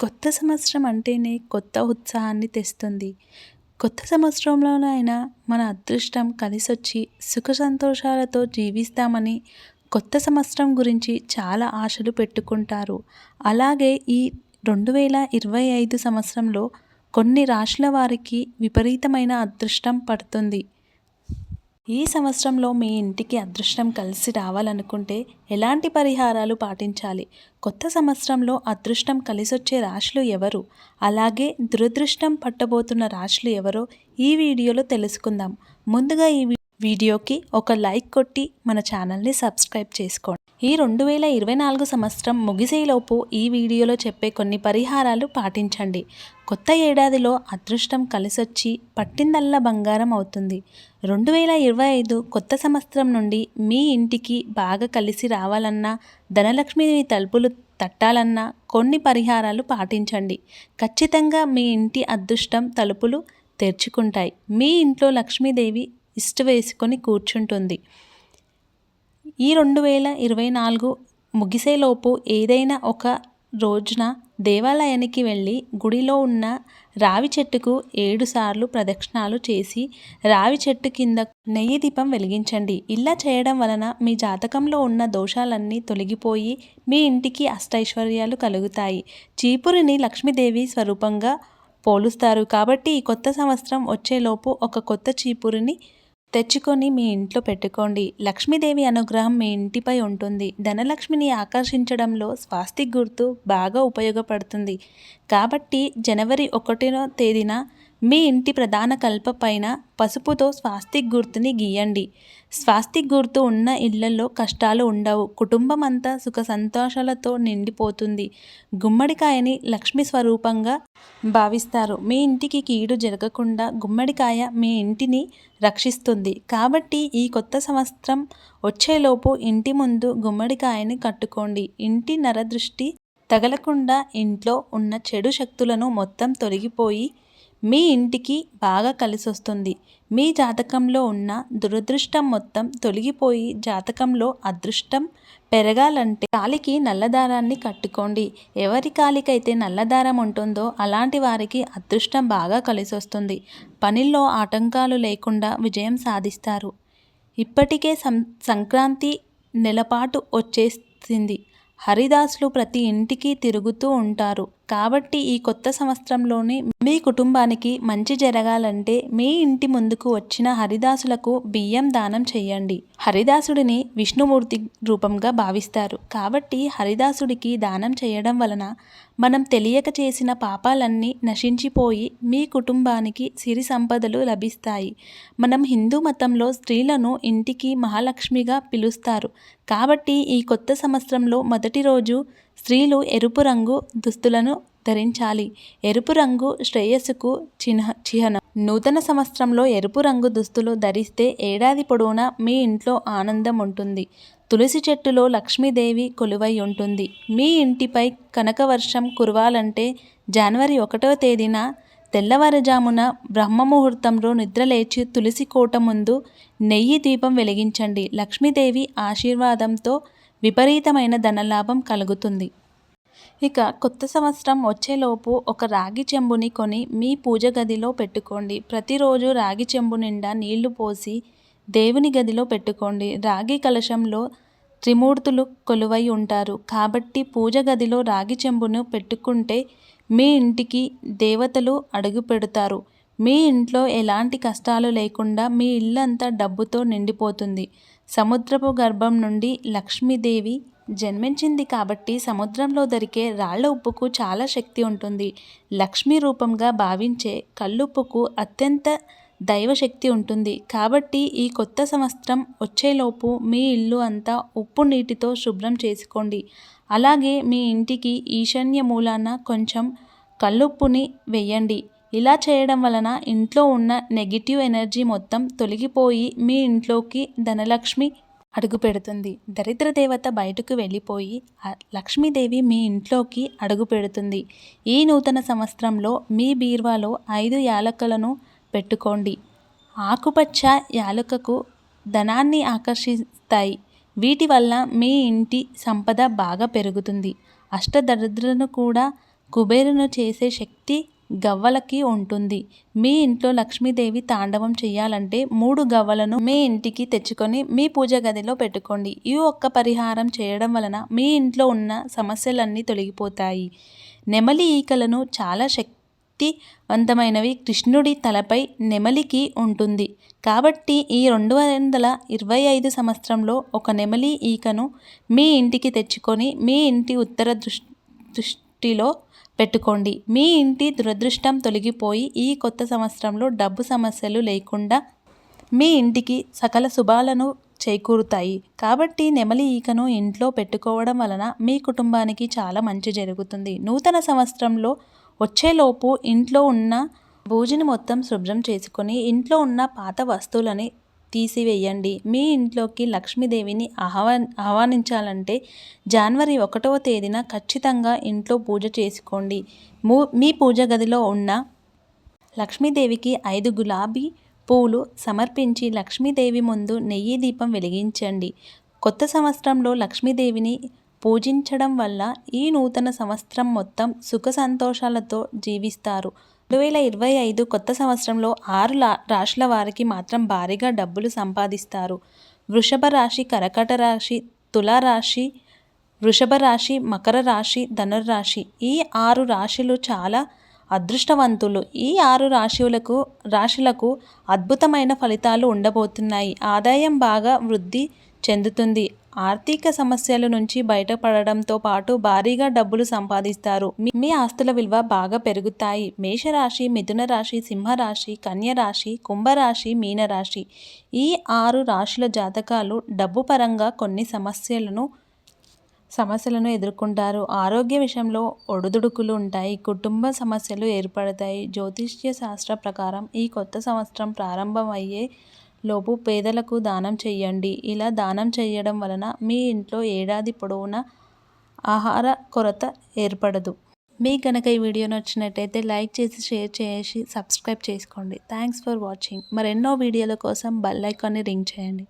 కొత్త సంవత్సరం అంటేనే కొత్త ఉత్సాహాన్ని తెస్తుంది. కొత్త సంవత్సరంలోనైనా మన అదృష్టం కలిసొచ్చి సుఖ సంతోషాలతో జీవిస్తామని కొత్త సంవత్సరం గురించి చాలా ఆశలు పెట్టుకుంటారు. అలాగే ఈ రెండు వేల ఇరవై ఐదు సంవత్సరంలో కొన్ని రాశుల వారికి విపరీతమైన అదృష్టం పడుతుంది. ఈ సంవత్సరంలో మీ ఇంటికి అదృష్టం కలిసి రావాలనుకుంటే ఎలాంటి పరిహారాలు పాటించాలి? కొత్త సంవత్సరంలో అదృష్టం కలిసొచ్చే రాశులు ఎవరు? అలాగే దురదృష్టం పట్టబోతున్న రాశులు ఎవరో ఈ వీడియోలో తెలుసుకుందాం. ముందుగా ఈ వీడియోకి ఒక లైక్ కొట్టి మన ఛానల్ని సబ్స్క్రైబ్ చేసుకోండి. ఈ రెండు వేల ఇరవై నాలుగు సంవత్సరం ముగిసేలోపు ఈ వీడియోలో చెప్పే కొన్ని పరిహారాలు పాటించండి. కొత్త ఏడాదిలో అదృష్టం కలిసొచ్చి పట్టిందల్లా బంగారం అవుతుంది. రెండు వేల ఇరవై ఐదు కొత్త సంవత్సరం నుండి మీ ఇంటికి బాగా కలిసి రావాలన్నా ధనలక్ష్మి తలుపులు తట్టాలన్నా కొన్ని పరిహారాలు పాటించండి. ఖచ్చితంగా మీ ఇంటి అదృష్టం తలుపులు తెరుచుకుంటాయి. మీ ఇంట్లో లక్ష్మీదేవి ఇష్ట వేసుకొని కూర్చుంటుంది. ఈ రెండు వేల ఇరవై నాలుగు ముగిసేలోపు ఏదైనా ఒక రోజున దేవాలయానికి వెళ్ళి గుడిలో ఉన్న రావి చెట్టుకు ఏడుసార్లు ప్రదక్షిణాలు చేసి రావి చెట్టు కింద నెయ్యి దీపం వెలిగించండి. ఇలా చేయడం వలన మీ జాతకంలో ఉన్న దోషాలన్నీ తొలగిపోయి మీ ఇంటికి అష్టైశ్వర్యాలు కలుగుతాయి. చీపురిని లక్ష్మీదేవి స్వరూపంగా పోలుస్తారు. కాబట్టి ఈ కొత్త సంవత్సరం వచ్చేలోపు ఒక కొత్త చీపురిని తెచ్చుకొని మీ ఇంట్లో పెట్టుకోండి. లక్ష్మీదేవి అనుగ్రహం మీ ఇంటిపై ఉంటుంది. ధనలక్ష్మిని ఆకర్షించడంలో స్వాస్తిక్ గుర్తు బాగా ఉపయోగపడుతుంది. కాబట్టి జనవరి ఒకటినో తేదీన మీ ఇంటి ప్రధాన కల్ప పైన పసుపుతో స్వాస్తిక్ గుర్తుని గీయండి. స్వాస్తిక్ గుర్తు ఉన్న ఇళ్ళలో కష్టాలు ఉండవు. కుటుంబం అంతా సుఖ సంతోషాలతో నిండిపోతుంది. గుమ్మడికాయని లక్ష్మి స్వరూపంగా భావిస్తారు. మీ ఇంటికి కీడు జరగకుండా గుమ్మడికాయ మీ ఇంటిని రక్షిస్తుంది. కాబట్టి ఈ కొత్త సంవత్సరం వచ్చేలోపు ఇంటి ముందు గుమ్మడికాయని కట్టుకోండి. ఇంటి నరదృష్టి తగలకుండా ఇంట్లో ఉన్న చెడు శక్తులను మొత్తం తొలగిపోయి మీ ఇంటికి బాగా కలిసొస్తుంది. మీ జాతకంలో ఉన్న దురదృష్టం మొత్తం తొలగిపోయి జాతకంలో అదృష్టం పెరగాలంటే కాలికి నల్లదారాన్ని కట్టుకోండి. ఎవరి కాలికైతే నల్లదారం ఉంటుందో అలాంటి వారికి అదృష్టం బాగా కలిసొస్తుంది. పనిలో ఆటంకాలు లేకుండా విజయం సాధిస్తారు. ఇప్పటికే సం సంక్రాంతి నెలపాటు వచ్చేసింది. హరిదాసులు ప్రతి ఇంటికి తిరుగుతూ ఉంటారు. కాబట్టి ఈ కొత్త సంవత్సరంలోనే మీ కుటుంబానికి మంచి జరగాలంటే మీ ఇంటి ముందుకు వచ్చిన హరిదాసులకు బియ్యం దానం చేయండి. హరిదాసుడిని విష్ణుమూర్తి రూపంగా భావిస్తారు. కాబట్టి హరిదాసుడికి దానం చేయడం వలన మనం తెలియక చేసిన పాపాలన్నీ నశించిపోయి మీ కుటుంబానికి సిరి సంపదలు లభిస్తాయి. మనం హిందూ మతంలో స్త్రీలను ఇంటికి మహాలక్ష్మిగా పిలుస్తారు. కాబట్టి ఈ కొత్త సంవత్సరంలో మొదటి రోజు స్త్రీలు ఎరుపు రంగు దుస్తులను ధరించాలి. ఎరుపు రంగు శ్రేయస్సుకు చిహ్న చిహ్నం. నూతన సంవత్సరంలో ఎరుపు రంగు దుస్తులు ధరిస్తే ఏడాది పొడవునా మీ ఇంట్లో ఆనందం ఉంటుంది. తులసి చెట్టులో లక్ష్మీదేవి కొలువై ఉంటుంది. మీ ఇంటిపై కనకవర్షం కురవాలంటే జనవరి ఒకటవ తేదీన తెల్లవారుజామున బ్రహ్మముహూర్తంలో నిద్రలేచి తులసి కోట ముందు నెయ్యి దీపం వెలిగించండి. లక్ష్మీదేవి ఆశీర్వాదంతో విపరీతమైన ధనలాభం కలుగుతుంది. ఇక కొత్త సంవత్సరం వచ్చేలోపు ఒక రాగి చెంబుని కొని మీ పూజ గదిలో పెట్టుకోండి. ప్రతిరోజు రాగి చెంబు నిండా నీళ్ళు పోసి దేవుని గదిలో పెట్టుకోండి. రాగి కలశంలో త్రిమూర్తులు కొలువై ఉంటారు. కాబట్టి పూజ గదిలో రాగి చెంబును పెట్టుకుంటే మీ ఇంటికి దేవతలు అడుగు పెడతారు. మీ ఇంట్లో ఎలాంటి కష్టాలు లేకుండా మీ ఇల్లంతా డబ్బుతో నిండిపోతుంది. సముద్రపు గర్భం నుండి లక్ష్మీదేవి జన్మించింది కాబట్టి సముద్రంలో దొరికే రాళ్ళ ఉప్పుకు చాలా శక్తి ఉంటుంది. లక్ష్మీ రూపంగా భావించే కల్లుప్పుకు అత్యంత దైవశక్తి ఉంటుంది. కాబట్టి ఈ కొత్త సంవత్సరం వచ్చేలోపు మీ ఇల్లు అంతా ఉప్పు నీటితో శుభ్రం చేసుకోండి. అలాగే మీ ఇంటికి ఈశాన్య మూలాన కొంచెం కల్లుప్పుని వెయ్యండి ఇలా చేయడం వలన ఇంట్లో ఉన్న నెగిటివ్ ఎనర్జీ మొత్తం తొలగిపోయి మీ ఇంట్లోకి ధనలక్ష్మి అడుగు పెడుతుంది. దరిద్ర దేవత బయటకు వెళ్ళిపోయి లక్ష్మీదేవి మీ ఇంట్లోకి అడుగు పెడుతుంది. ఈ నూతన సంవత్సరంలో మీ బీర్వాలో ఐదు యాలకులను పెట్టుకోండి. ఆకుపచ్చ యాలకకు ధనాన్ని ఆకర్షిస్తాయి. వీటి వల్ల మీ ఇంటి సంపద బాగా పెరుగుతుంది. అష్టదరిద్రను కూడా కుబేరును చేసే శక్తి గవ్వలకి ఉంటుంది. మీ ఇంట్లో లక్ష్మీదేవి తాండవం చేయాలంటే మూడు గవ్వలను మీ ఇంటికి తెచ్చుకొని మీ పూజ గదిలో పెట్టుకోండి. ఈ ఒక్క పరిహారం చేయడం వలన మీ ఇంట్లో ఉన్న సమస్యలన్నీ తొలగిపోతాయి. నెమలి ఈకలను చాలా శక్తివంతమైనవి. కృష్ణుడి తలపై నెమలికి ఉంటుంది. కాబట్టి ఈ రెండు వందల ఇరవై ఐదు సంవత్సరంలో ఒక నెమలి ఈకను మీ ఇంటికి తెచ్చుకొని మీ ఇంటి ఉత్తర దృష్ దృష్టిలో పెట్టుకోండి. మీ ఇంటి దురదృష్టం తొలగిపోయి ఈ కొత్త సంవత్సరంలో డబ్బు సమస్యలు లేకుండా మీ ఇంటికి సకల శుభాలను చేకూరుతాయి. కాబట్టి నెమలి ఈకను ఇంట్లో పెట్టుకోవడం వలన మీ కుటుంబానికి చాలా మంచి జరుగుతుంది. నూతన సంవత్సరంలో వచ్చేలోపు ఇంట్లో ఉన్న భూజిని మొత్తం శుభ్రం చేసుకొని ఇంట్లో ఉన్న పాత వస్తువులని తీసివేయండి. మీ ఇంట్లోకి లక్ష్మీదేవిని ఆహ్వా ఆహ్వానించాలంటే జనవరి ఒకటవ తేదీన ఖచ్చితంగా ఇంట్లో పూజ చేసుకోండి. మీ పూజ గదిలో ఉన్న లక్ష్మీదేవికి ఐదు గులాబీ పూలు సమర్పించి లక్ష్మీదేవి ముందు నెయ్యి దీపం వెలిగించండి. కొత్త సంవత్సరంలో లక్ష్మీదేవిని పూజించడం వల్ల ఈ నూతన సంవత్సరం మొత్తం సుఖ సంతోషాలతో జీవిస్తారు. రెండు వేల ఇరవై ఐదు కొత్త సంవత్సరంలో ఆరు రాశుల వారికి మాత్రం భారీగా డబ్బులు సంపాదిస్తారు. వృషభ రాశి కరకట రాశి తులారాశి వృషభ రాశి మకర రాశి ధనుర్రాశి ఈ ఆరు రాశులు చాలా అదృష్టవంతులు. ఈ ఆరు రాశులకు రాశులకు అద్భుతమైన ఫలితాలు ఉండబోతున్నాయి. ఆదాయం బాగా వృద్ధి చెందుతుంది. ఆర్థిక సమస్యల నుంచి బయటపడడంతో పాటు భారీగా డబ్బులు సంపాదిస్తారు. మీ ఆస్తుల విలువ బాగా పెరుగుతాయి. మేషరాశి మిథున రాశి సింహరాశి కన్యరాశి కుంభరాశి మీనరాశి ఈ ఆరు రాశుల జాతకాలు డబ్బు పరంగా కొన్ని సమస్యలను సమస్యలను ఎదుర్కొంటారు. ఆరోగ్య విషయంలో ఒడుదుడుకులు ఉంటాయి. కుటుంబ సమస్యలు ఏర్పడతాయి. జ్యోతిష్య శాస్త్ర ప్రకారం ఈ కొత్త సంవత్సరం ప్రారంభమయ్యే లోపు పేదలకు దానం చేయండి ఇలా దానం చేయడం వలన మీ ఇంట్లో ఏడాది పొడవునా ఆహార కొరత ఏర్పడదు. మీకు కనుక ఈ వీడియో నచ్చినట్టయితే లైక్ చేసి షేర్ చేసి సబ్స్క్రైబ్ చేసుకోండి. Thanks for watching. మరెన్నో వీడియోల కోసం బెల్ ఐకాన్ని రింగ్ చేయండి.